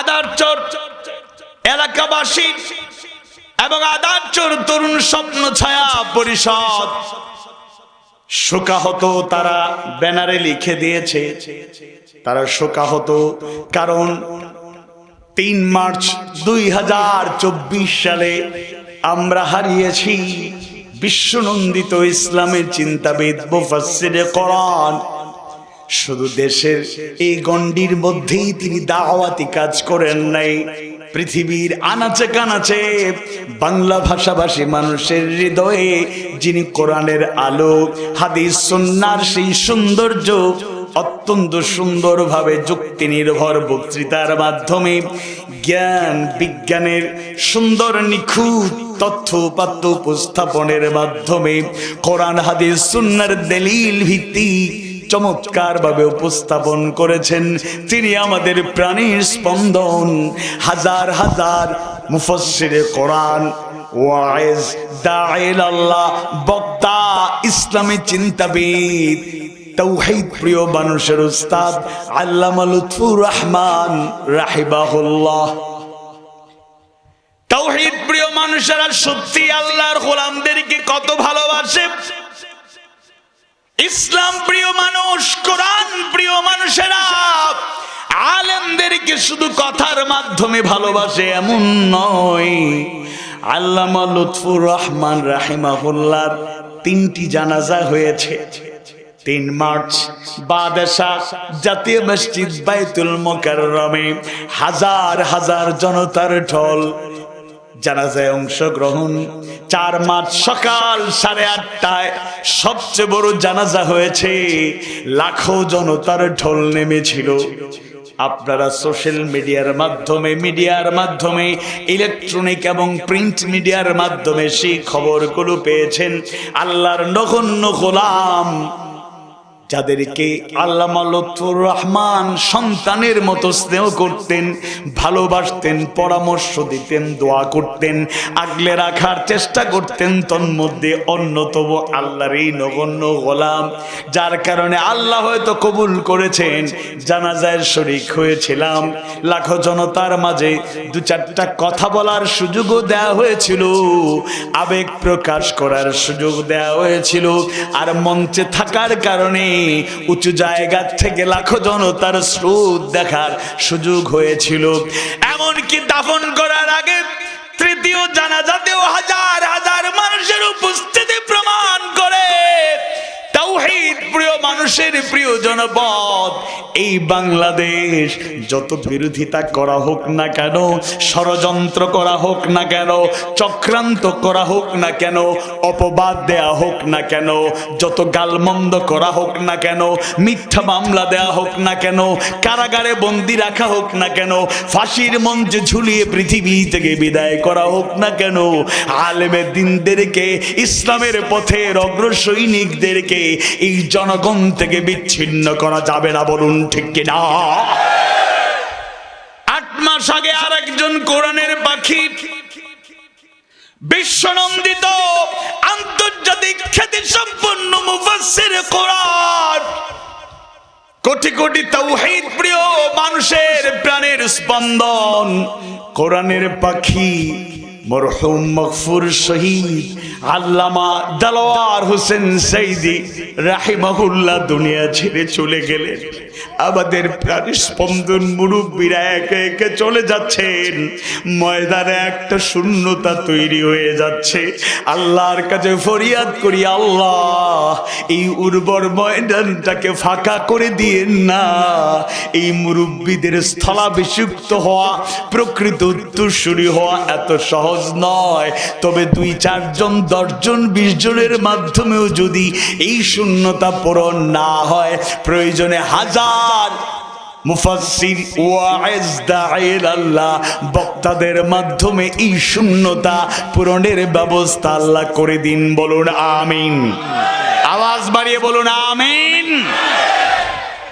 আদারচর এলাকাবাসী এবং আদারচর তরুণ স্বপ্ন ছায়া পরিষদ। শোকাহত তারা ব্যানারে লিখে দিয়েছে। তারা শোকাহত কারণ তিন মার্চ দুই হাজার চব্বিশ সালে আমরা হারিয়েছি বিশ্বনন্দিত ইসলামের চিন্তাবিদ মুফাসসিরে কোরআন। শুধু দেশের এই গণ্ডির মধ্যেই তিনি দাওয়াতি কাজ করেন নাই। পৃথিবীর আনাচে কানাচে বাংলা ভাষাভাষী মানুষের হৃদয়ে যিনি কোরআনের আলো, হাদিস সন্ন্যার সেই সৌন্দর্য, অত্যন্ত সুন্দরভাবে যুক্তি নির্ভর বক্তৃতার মাধ্যমে জ্ঞান, বিজ্ঞানের সুন্দর নিখুঁত তথ্য উপাত্ত উপস্থাপনের মাধ্যমে কোরআন, হাদিস, সুন্নার দলিল ভিত্তিক চমৎকার ভাবে উপস্থাপন করেছেন। তিনি আমাদের প্রাণীর স্পন্দন। হাজার হাজার মুফসিরে কোরআন। বক্তা, ইসলামী চিন্তাবিদ প্রিয় মানুষের উস্তাদ, আল্লামা রহমান রাহিবাহুল্লাহ তৌহিদ প্রিয় মানুষেরা সত্যি আল্লাহর গোলামদেরকে কত ভালোবাসে? ইসলাম প্রিয় মানুষ, কোরআন প্রিয় মানুষেরা, আলেমদেরকে শুধু কথার মাধ্যমে ভালোবাসে এমন নয়। আল্লামা লুৎফুর রহমান রাহিমাহুল্লার তিনটি জানাজা হয়েছে। তিন মার্চ বাদেশা জাতীয় মসজিদ বাইতুল মোকাররমে হাজার হাজার জনতার ঢল জানাজায় অংশগ্রহণ চার মাস সকাল সাড়ে আটটায় সবচেয়ে বড় জানাজা হয়েছে। লাখো জনতার ঢোল নেমেছিল। আপনারা সোশ্যাল মিডিয়ার মাধ্যমে মিডিয়ার মাধ্যমে, ইলেকট্রনিক এবং প্রিন্ট মিডিয়ার মাধ্যমে সেই খবরগুলো পেয়েছেন। আল্লাহর নগণ্য গোলাম যাদেরকে আল্লামা লুৎফুর রহমান সন্তানের মতো স্নেহ করতেন, ভালোবাসতেন, পরামর্শ দিতেন, দোয়া করতেন, আগলে রাখার চেষ্টা করতেন, তন্মধ্যে অন্যতম আল্লাহর এই নগণ্য গোলাম, যার কারণে আল্লাহ হয়তো কবুল করেছেন। জানাজায় শরিক হয়েছিলাম। লাখো জনতার মাঝে দু চারটা কথা বলার সুযোগও দেওয়া হয়েছিল। আবেগ প্রকাশ করার সুযোগ দেওয়া হয়েছিল। আর মঞ্চে থাকার কারণে উঁচু জায়গা থেকে লাখো জনতার স্রোত দেখার সুযোগ হয়েছিল। এমনকি দাফন করার জনপদ। এই বাংলাদেশ যত বিরোধিতা করা হোক না কেন, ষড়যন্ত্র করা হোক না কেন, চক্রান্ত করা হোক না কেন, অপবাদ দেয়া হোক না কেন, যত গালমন্দ করা হোক না কেন, মিথ্যা মামলা দেয়া হোক না কেন, কারাগারে বন্দি রাখা হোক না কেন, ফাঁসির মঞ্চে ঝুলিয়ে পৃথিবী থেকে বিদায় করা হোক না কেন, আলেমে দিনদেরকে, ইসলামের পথের অগ্র সৈনিকদেরকে এই জনগণ থেকে বিচ্ছিন্ন করা যাবে না বলুন ঠিক কিনা? আট মাস আগে আর একজন কোরআনের পাখি বিশ্বনন্দিত আন্তর্জাতিক খ্যাতি সম্পন্ন মুফাসসির কোরআন। কোটি কোটি তৌহিদ প্রিয় মানুষের প্রাণের স্পন্দন। কোরআনের পাখি মরহুম মকফুর শহীদ আল্লামা দালোয়ার হোসেন সাইদি রাহিমাহুল্লাহ দুনিয়া ছেড়ে চলে গেলেন। আমাদের স্পন্দন মুরব্বীরা একে একে চলে যাচ্ছেন। ময়দানে একটা শূন্যতা তৈরি হয়ে যাচ্ছে। আল্লাহর কাছে ফরিয়াদ করি, আল্লাহ, এই উর্বর ময়দানটাকে ফাঁকা করে দিয়েন না। এই মুরব্বীদের স্থলাভিষিক্ত হওয়া, প্রকৃত উত্তরসূরি হওয়া এত সহজ নয়। তবে দুই, চারজন, দশজন, বিশ জনের মাধ্যমেও যদি এই শূন্যতা পূরণ না হয়, প্রয়োজনে হাজার মুফাসসির ওয়াইজ দাঈল আল্লাহ বক্তাদের মাধ্যমে এই শূন্যতা পূরণের ব্যবস্থা আল্লাহ করে দিন। বলুন, আমিন। আওয়াজ বাড়িয়ে বলুন, আমিন।